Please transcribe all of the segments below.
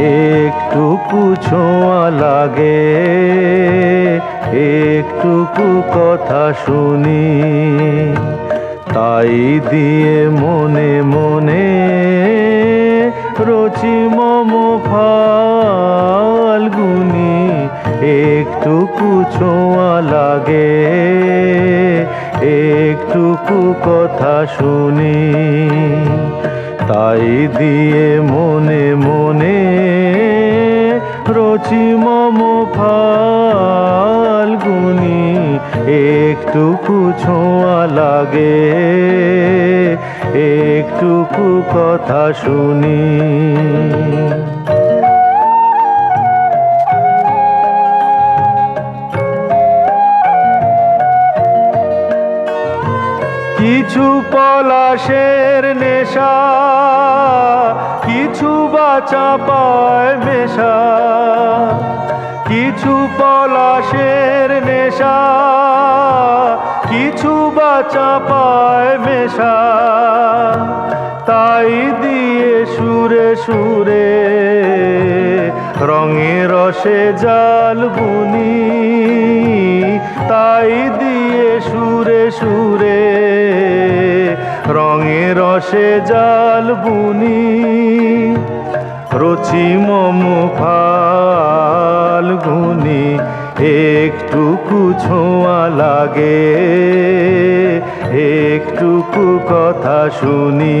একটুকু ছোঁয়া লাগে, একটুকু কথা শুনি। তাই দিয়ে মনে মনে রচি মম ফাল্গুনি একটুকু ছোঁয়া লাগে, একটুকু কথা শুনি। তাই দিয়ে মনে মনে রচি মম ফাল্গুনি একটুকু ছোঁয়া লাগে একটুকু কথা শুনি। কিছু পলাশের নেশা, কিছু বাচা পায় মেশা, কিছু পলাশের নেশা, কিছু বাচা পায় মেশা। তাই দিয়ে সুরে সুরে রঙে রসে জাল বুনি। তাই দিয়ে সুরে সুরে রঙে রসে জাল বুনি রচি মম ফাল্গুনি একটুকু ছোঁয়া লাগে, একটুকু কথা শুনি।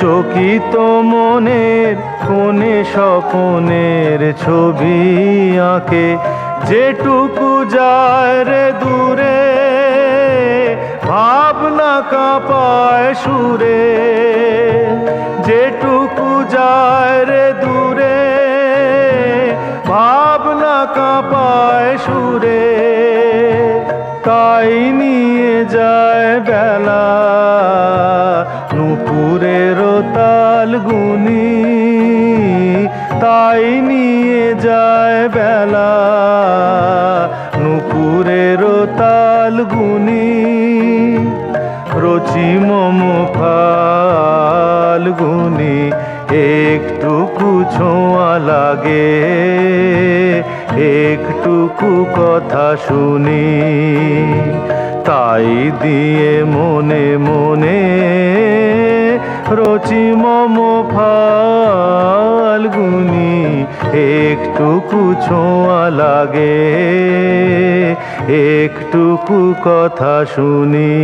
চকিত মনের কোণে স্বপনের ছবি আঁকে। যেটুকু যায় রে দূরে, ভাবনা কাঁপায় সুরে। যেটুকু যায় রে দূরে, ভাবনা কাঁপায় সুরে। তাই নিয়ে যায় বেলা তাই নিয়ে যায় বেলা। নুপুরের তাল গুনি, রচি মম ফাল্গুনি একটুকু ছোঁয়া লাগে, একটুকু কথা শুনি। তাই দিয়ে মনে মনে রচি মম ফালগুনি একটুকু ছোঁয়া লাগে একটুকু কথা শুনি।